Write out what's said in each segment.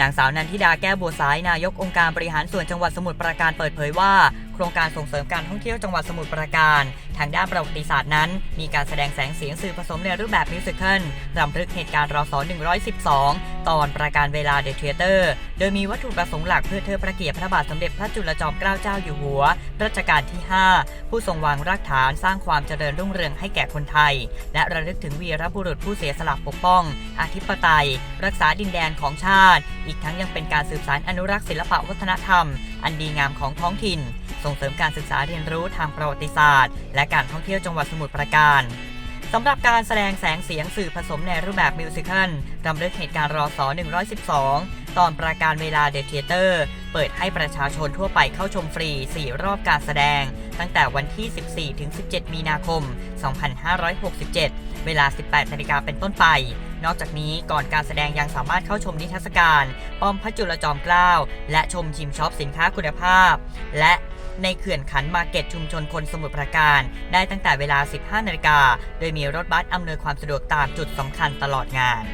นางสาวนันทิดาแก้วบัวสายนายกองค์การบริหารส่วนจังหวัดสมุทรปราการเปิดเผยว่า โครงการส่งเสริมการท่องเที่ยวจังหวัดสมุทรปราการ ทางด้านประวัติศาสตร์นั้น มีการแสดงแสงเสียงสื่อผสมในรูปแบบมิวสิควลรำลึกเหตุการณ์รศ112 ตอนประการเวลาเดอะเทเตอร์ โดยมีวัตถุประสงค์หลักเพื่อเทิดพระเกียรติพระบาทสมเด็จพระจุลจอมเกล้าเจ้าอยู่หัว รัชกาลที่ 5 ผู้ทรงวางรากฐานสร้างความเจริญรุ่งเรืองให้แก่คนไทย และระลึกถึงวีรบุรุษผู้เสียสละปกป้อง อธิปไตย รักษาดินแดนของชาติ อีกทั้งยังเป็นการสืบสานอนุรักษ์ศิลปวัฒนธรรม อันดีงามของท้องถิ่น ส่งเสริมการศึกษาเรียนรู้ทางประวัติศาสตร์ และการท่องเที่ยวจังหวัดสมุทรปราการสำหรับการแสดงแสงเสียงสื่อผสมในรูปแบบมิวสิควลรำลึกเหตุการณ์รศ112 ตอนประการเวลาเดอะเทเตอร์ เปิดให้ประชาชนทั่วไปเข้าชมฟรี 4 รอบการแสดง ตั้งแต่วันที่ 14 ถึง 17 มีนาคม 2567 เวลา 18นาฬิกาเป็นต้นไป นอกจากนี้ก่อนการแสดงยังสามารถเข้าชมนิทรรศการ ป้อมพระจุลจอมเกล้า และชมชิมช็อปสินค้าคุณภาพ และ ในเขื่อนขันมาเก็ตชุมชนคนสมุทรปราการ ได้ตั้งแต่เวลา 15 นาฬิกา โดยมีรถบัสอำนวยความสะดวกตามจุดสำคัญตลอดงาน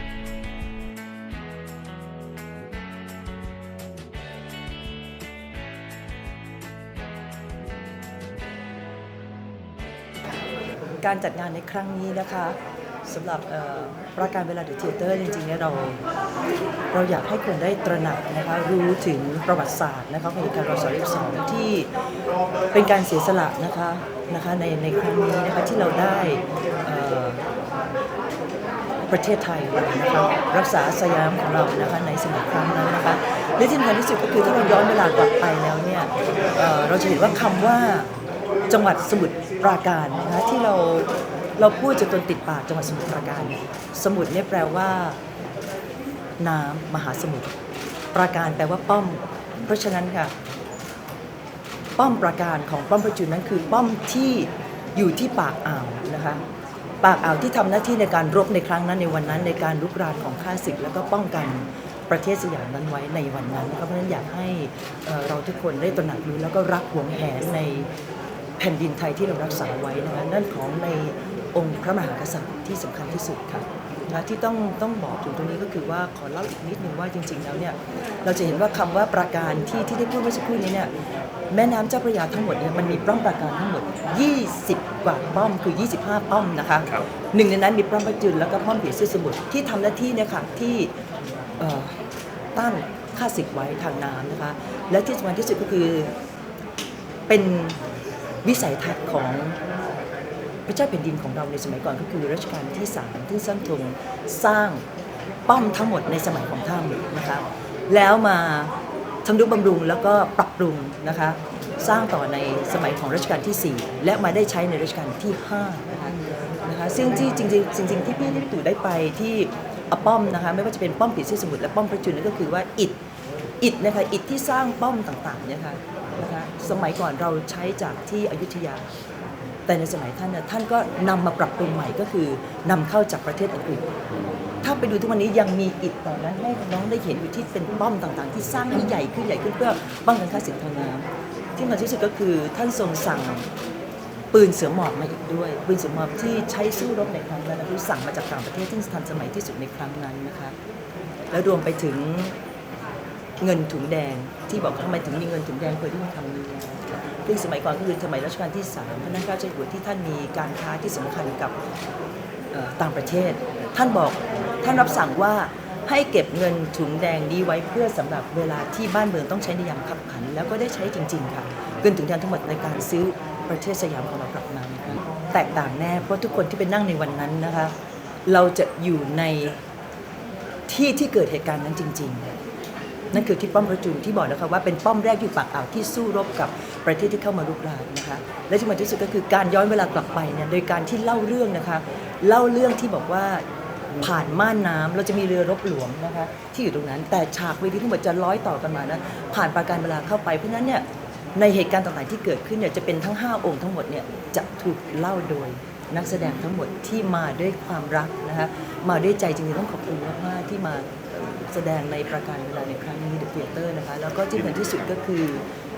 การจัดงานในครั้งนี้นะคะ สำหรับประการเวลาเดอะเทเตอร์จริงๆเนี่ยเราเราอยากให้คนได้ตระหนักนะคะรู้ถึงประวัติศาสตร์นะคะของเหตุการณ์รศ22ที่เป็นการเสียสละนะคะนะคะในในครั้งนี้นะคะที่เราได้ประเทศไทยนะคะรักษาสยามของเรานะคะในสมัยครั้งนั้นนะคะและที่สำคัญที่สุดก็คือถ้าเราย้อนเวลากลับไปแล้วเนี่ยเอ่อเราจะเห็นว่าคำว่าจังหวัดสมุทรปราการนะคะที่เรา เราพูดจนจนติดปากจังหวัดสมุทรปราการเนี่ยสมุทรเนี่ยแปลว่า น้ำมหาสมุทรปราการแปลว่าป้อม เพราะฉะนั้นค่ะ ป้อมปราการของป้อมพระจุนั้นคือ ป้อมที่อยู่ที่ปากอ่าวนะคะปากอ่าวที่ทำหน้าที่ในการรบในครั้งนั้นในวันนั้น ในการลุกรานของข้าศึกแล้วก็ป้องกันประเทศสยามนั้นไว้ในวันนั้นนะคะเพราะฉะนั้นอยากให้เอ่อเราทุกคนได้ตระหนักรู้แล้วก็รักหวงแหนในแผ่นดินไทยที่เรารักษาไว้นะคะนั่นของใน องค์พระมหากษัตริย์ที่สำคัญที่สุดค่ะนะที่ต้องต้องบอกถึงตรงนี้ก็คือว่าขอเล่าอีกนิดนึงว่าจริง ๆ แล้วเนี่ยเราจะเห็นว่าคำว่าปราการที่ที่ได้พูดเมื่อสักครู่นี้เนี่ยแม่น้ำเจ้าพระยาทั้งหมดเนี่ยมันมีป้อมปราการทั้งหมด 20 กว่าป้อมคือ 25 ป้อมนะคะหนึ่งในนั้นมีป้อมพระจุลแล้วก็ป้อมผีเสื้อสมุทรที่ทำหน้าที่เนี่ยค่ะที่เอ่อต้านข้าศึกไว้ทางน้ำนะคะและที่สำคัญที่สุดก็คือเป็นวิสัยทัศน์ของ พระเจ้าแผ่นดินของเราในสมัยก่อนก็คือรัชกาลที่3ที่สร้างทรงสร้างป้อมทั้งหมดในสมัยของท่านนะคะแล้วมาทำนุบำรุงแล้วก็ปรับปรุงนะคะสร้างต่อในสมัยของรัชกาลที่ 4 และมาได้ใช้ในรัชกาลที่5นะคะนะคะซึ่งที่จริงๆจริง ๆ ที่พี่ได้ตู่ได้ไปที่อป้อมนะคะไม่ว่าจะเป็นป้อมผีเสื้อสมุทรและป้อมพระจุลนั่นก็คือว่าอิฐอิฐนะคะอิฐที่สร้างป้อมต่างๆเนี่ยค่ะนะคะสมัยก่อนเราใช้จากที่อยุธยา แต่ในสมัยท่านเนี่ยท่านก็นำมาปรับปรุงใหม่ก็คือนำเข้าจากประเทศอื่นๆถ้าไปดูทุกวันนี้ยังมีอิฐตอนนั้นให้น้องได้เห็นอยู่ที่เป็นป้อมต่างๆ ที่สร้างให้ใหญ่ขึ้นใหญ่ขึ้นเพื่อป้องกันค่าศึกทางน้ำที่สำคัญที่สุดก็คือท่านทรงสั่งปืนเสือหมอบมาอีกด้วย ปืนเสือหมอบที่ใช้สู้รบในครั้งนั้นนะคือสั่งมาจากต่างประเทศที่ทันสมัยที่สุดในครั้งนั้นนะคะแล้วรวมไปถึง เงินถุงแดงที่บอกทำไมถึงมีเงินถุงแดงเคยได้ยินคำนี้ซึ่งสมัยก่อนก็คือสมัยรัชกาลที่สามพระนั่งเกล้าเจ้าหัวที่ท่านมีการค้าที่สำคัญกับต่างประเทศ ท่านบอกท่านรับสั่งว่าให้เก็บเงินถุงแดงนี้ไว้เพื่อสำหรับเวลาที่บ้านเมืองต้องใช้ในยามขับขัน แล้วก็ได้ใช้จริง ๆ ค่ะเงินถุงแดงทั้งหมดในการซื้อประเทศสยามของเรากลับมาแตกต่างแน่เพราะทุกคนที่ไปนั่งในวันนั้นนะคะ เราจะอยู่ในที่ที่เกิดเหตุการณ์นั้นจริง ๆ นั่นคือที่ป้อมประจุมที่บอกนะคะว่าเป็นป้อมแรกอยู่ปากอ่าวที่สู้รบกับประเทศที่เข้ามารุกรานนะคะและที่สำคัญที่สุดก็คือการย้อนเวลากลับไปเนี่ยโดยการที่เล่าเรื่องนะคะเล่าเรื่องที่บอกว่าผ่านม่านน้ำเราจะมีเรือรบหลวงนะคะที่อยู่ตรงนั้น แต่ฉากเวทีทั้งหมดจะร้อยต่อกันมานะผ่านปราการเวลาเข้าไปเพราะฉะนั้นเนี่ยในเหตุการณ์ต่างๆที่เกิดขึ้นเนี่ยจะเป็นทั้ง 5 องค์ทั้งหมดเนี่ยจะถูกเล่าโดย นักแสดงทั้งหมดที่มาด้วยความรักนะคะมาด้วยใจจริงๆต้องขอบคุณมากๆที่มาแสดงในประการเวลาในครั้งนี้ The Theater นะคะแล้วก็ที่สำคัญที่สุดก็คือ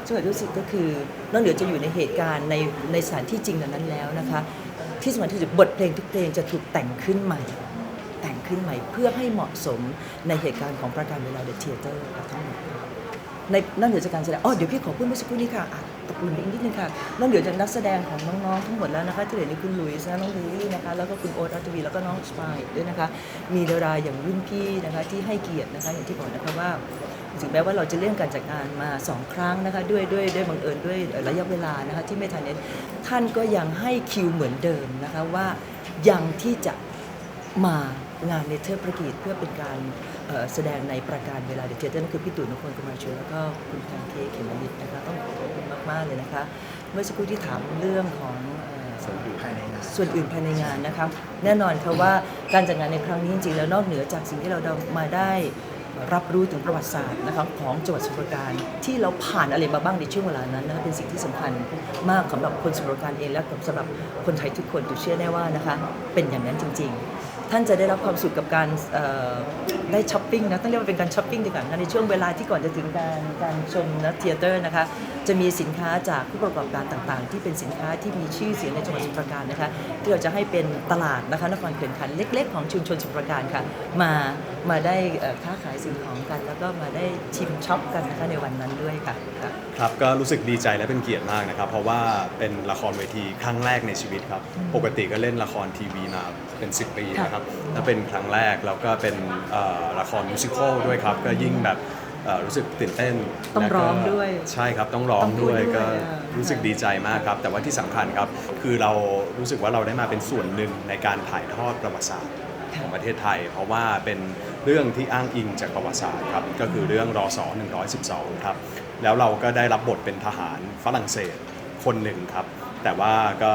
ที่สำคัญที่สุดก็คือนอกเหนือจะอยู่ในเหตุการณ์ในในสถานที่จริงเหล่านั้นแล้วนะคะที่สำคัญที่สุดบทเพลงทุกเพลงจะถูกแต่งขึ้นใหม่ แต่งขึ้นใหม่เพื่อให้เหมาะสมในเหตุการณ์ของประการเวลาเดอะเทเตอร์ทั้งหมด ในนั่นเหนือจากการแสดงอ๋อเดี๋ยวพี่ขอพูดเมื่อสักครู่นี้ค่ะอะตกหลุมอีกนิดนึงค่ะนั่นเหนือจากนักแสดงของน้องๆทั้งหมดแล้วนะคะที่เหลือนี่คุณหลุยส์นะน้องลิลลี่นะคะแล้วก็คุณโอ๊ตอัตวีแล้วก็น้องสปายด้วยนะคะ มีดาราอย่างรุ่นพี่นะคะที่ให้เกียรตินะคะอย่างที่บอกนะคะว่าถึงแม้ว่าเราจะเลื่อนการจัดงานมาสองครั้งนะคะด้วยด้วยด้วยบังเอิญด้วยระยะเวลานะคะที่ไม่ทันเน้นท่านก็ยังให้คิวเหมือนเดิมนะคะว่ายังที่จะมางานในเทิดพระเกียรติเพื่อเป็นการ แสดงในประการเวลาเดเจเตอร์นั่นคือพี่ตู่นพพลกุมารชนแล้วก็คุณแพนเค้กเขมนิดนะคะต้องขอบคุณมาก ๆ เลยนะคะ เมื่อสักครู่ที่ถามเรื่องของส่วนอื่นภายในงานส่วนอื่นภายในงานนะคะแน่นอนค่ะว่าการจัดงานในครั้งนี้จริงๆแล้วนอกเหนือจากสิ่งที่เราได้มาได้รับรู้ถึงประวัติศาสตร์นะคะของจังหวัดสมุทรปราการที่เราผ่านอะไรมาบ้างในช่วงเวลานั้นนะคะเป็นสิ่งที่สำคัญมากสำหรับคนสมุทรปราการเองและสำหรับคนไทยทุกคนอยู่เชื่อแน่ว่านะคะเป็นอย่างนั้นจริง ๆ ท่านจะได้รับความสุขกับการเอ่อได้ช้อปปิ้งนะต้องเรียกว่าเป็นการช้อปปิ้งดีกว่านะในช่วงเวลาที่ก่อนจะถึงการการชมนะเทเตอร์นะคะจะมีสินค้าจากผู้ประกอบการต่างๆ ที่เป็นสินค้าที่มีชื่อเสียงในจังหวัดสมุทรปราการนะคะที่เราจะให้เป็นตลาดนะคะนครเขื่อนขันธ์เล็ก ๆ ของชุมชนสมุทรปราการค่ะมามาได้เอ่อค้าขายสิ่งของกัน แล้วก็มาได้ชิมช็อปกันนะคะในวันนั้นด้วยค่ะค่ะครับก็รู้สึกดีใจและเป็นเกียรติมากนะครับ เพราะว่าเป็นละครเวทีครั้งแรกในชีวิตครับปกติก็เล่นละครทีวีมาเป็น 10 ปีนะครับและเป็นครั้งแรกแล้วก็เป็นเอ่อละครมิวสิควลด้วยครับ ก็ยิ่งแบบเอ่อรู้สึกตื่นเต้นต้องแล้วก็ร้องด้วยใช่ครับต้องร้องต้องพูดด้วยด้วยก็อ่ารู้สึกดีใจมากครับ แต่ว่าที่สำคัญครับ คือเรารู้สึกว่าเราได้มาเป็นส่วนหนึ่งในการถ่ายทอดประวัติศาสตร์ของประเทศไทย เพราะว่าเป็นเรื่องที่อ้างอิงจากประวัติศาสตร์ครับก็คือเรื่องรอส112 ครับ แล้วเราก็ได้รับบทเป็นทหารฝรั่งเศสคนหนึ่งครับ แต่ว่าก็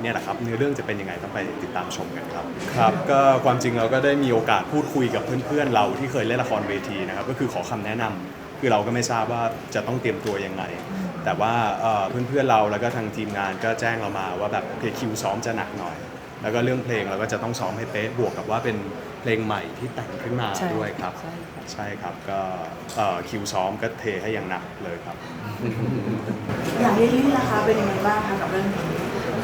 เนี่ยแหละครับเนื้อเรื่องจะเป็นยังไงต้องไปติดตามชมกันครับครับก็ความจริงเราก็ได้มีโอกาสพูดคุยกับเพื่อนๆเราที่เคยเล่นละครเวทีนะครับก็คือขอคำแนะนำคือเราก็ไม่ทราบว่าจะต้องเตรียมตัวยังไง แต่ว่าเอ่อเพื่อนๆเราแล้วก็ทางทีมงานก็แจ้งเรามาว่าแบบโอเคคิวซ้อมจะหนักหน่อย แล้วก็เรื่องเพลงเราก็จะต้องซ้อมให้เป๊ะบวกกับว่าเป็นเพลงใหม่ที่แต่งขึ้นมาใช่ด้วยครับ ใช่ค่ะใช่ครับก็เอ่อคิวซ้อมก็เทให้อย่างหนักเลยครับ อย่างลิลลี่นะคะเป็นยังไงบ้างคะกับเรื่องนี้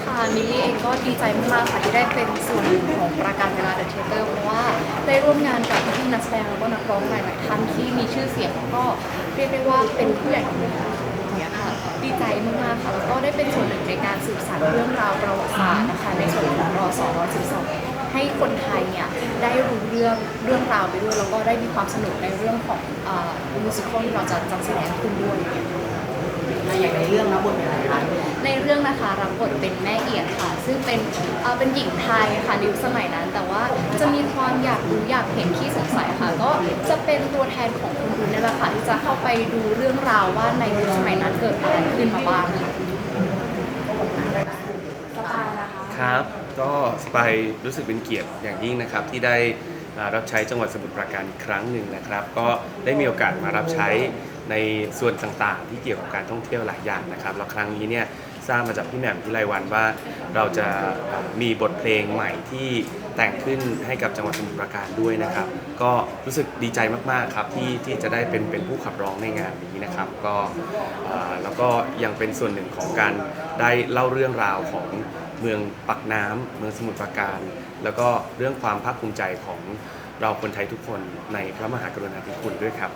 ค่ะมิลลี่เองก็ดีใจมากๆค่ะที่ได้เป็นส่วนหนึ่งของประการเวลาเดอะเทเตอร์เพราะว่าได้ร่วมงานกับพี่ๆนักแสดงแล้วก็นักร้องหลายๆท่านที่มีชื่อเสียงแล้วก็เรียกได้ว่าเป็นผู้ใหญ่ของวงการอย่างเงี้ยค่ะดีใจมากๆค่ะแล้วก็ได้เป็นส่วนหนึ่งในการสืบสานเรื่องราวประวัติศาสตร์นะคะในส่วนของรอสร12ให้คนไทยเนี่ยได้รู้เรื่องเรื่องราวไปด้วยแล้วก็ได้มีความสนุกในเรื่องของมิวสิควลที่เราจะจัดแสดงขึ้นด้วย อย่างในเรื่องนะบทเป็นอะไรคะในเรื่องนะคะรับบทเป็นแม่เอียดค่ะ ซึ่งเป็นเอ่อเป็นหญิงไทยค่ะในยุคสมัยนั้น แต่ว่าจะมีความอยากรู้อยากเห็นที่สงสัยค่ะ ก็จะเป็นตัวแทนของคนดูนี่แหละค่ะที่จะเข้าไปดูเรื่องราวว่าในยุคสมัยนั้นเกิดอะไรขึ้นมาบ้างค่ะสปายนะคะครับ ก็สไปรู้สึกเป็นเกียรติอย่างยิ่งนะครับ ที่ได้มารับใช้จังหวัดสมุทรปราการอีกครั้งหนึ่งนะครับ ก็ได้มีโอกาสมารับใช้ ในส่วนต่างๆ ที่เกี่ยวกับการท่องเที่ยวหลายอย่างนะครับแล้วครั้งนี้เนี่ยทราบมาจากพี่แหม่มพิไลวันว่าเราจะมีบทเพลงใหม่ที่แต่งขึ้นให้กับจังหวัดสมุทรปราการด้วยนะครับ ก็รู้สึกดีใจมากๆครับที่ที่จะได้เป็นเป็นผู้ขับร้องในงานนี้นะครับก็แล้วก็ยังเป็นส่วนหนึ่งของการได้เล่าเรื่องราวของเมืองปักน้ำเมืองสมุทรปราการ แล้วก็เรื่องความภาคภูมิใจของเราคนไทยทุกคนในพระมหากรุณาธิคุณด้วยครับ